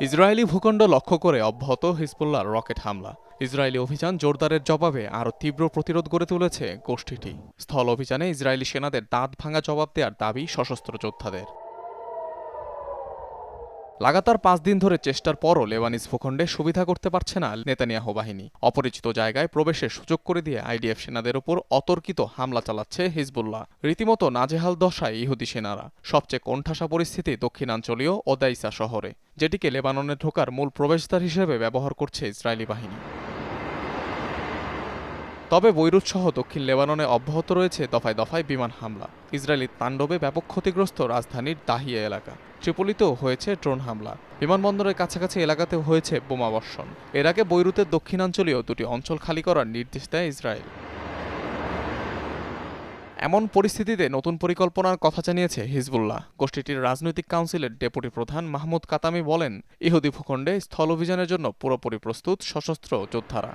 Israeli ভূখণ্ড লক্ষ্য করে অব্যাহত হিজবুল্লার রকেট হামলা। ইসরায়েলি অভিযান জোরদারের জবাবে আরও তীব্র প্রতিরোধ গড়ে তুলেছে গোষ্ঠীটি। স্থল অভিযানে ইসরায়েলি সেনাদের দাঁত ভাঙা জবাব দেওয়ার দাবি সশস্ত্র যোদ্ধাদের। লাগাতার পাঁচ দিন ধরে চেষ্টার পরও লেবানিজ ভূখণ্ডে সুবিধা করতে পারছে না নেতানিয়াহ বাহিনী। অপরিচিত জায়গায় প্রবেশের সুযোগ করে দিয়ে আইডিএফ সেনাদের ওপর অতর্কিত হামলা চালাচ্ছে হিজবুল্লাহ। রীতিমতো নাজেহাল দশায় ইহুদি সেনারা। সবচেয়ে কোণঠাসা পরিস্থিতি দক্ষিণাঞ্চলীয় ওদাইসা শহরে, যেটিকে লেবাননে ঢোকার মূল প্রবেশদ্বার হিসেবে ব্যবহার করছে ইসরায়েলি বাহিনী। তবে বৈরুত সহ দক্ষিণ লেবাননে অব্যাহত রয়েছে দফায় দফায় বিমান হামলা। ইসরায়েলি তাণ্ডবে ব্যাপক ক্ষতিগ্রস্ত রাজধানীর দাহিয়া এলাকা। ট্রিপলিতেও হয়েছে ড্রোন হামলা। বিমানবন্দরের কাছাকাছি এলাকাতেও হয়েছে বোমাবর্ষণ এর আগে বৈরুতের দক্ষিণাঞ্চলীয় দুটি অঞ্চল খালি করার নির্দেশ দেয় ইসরায়েল। এমন পরিস্থিতিতে নতুন পরিকল্পনার কথা জানিয়েছে হিজবুল্লাহ। গোষ্ঠীটির রাজনৈতিক কাউন্সিলের ডেপুটি প্রধান মাহমুদ কাতামি বলেন, ইহুদি ভূখণ্ডে স্থল অভিযানের জন্য পুরোপুরি প্রস্তুত সশস্ত্র যোদ্ধারা।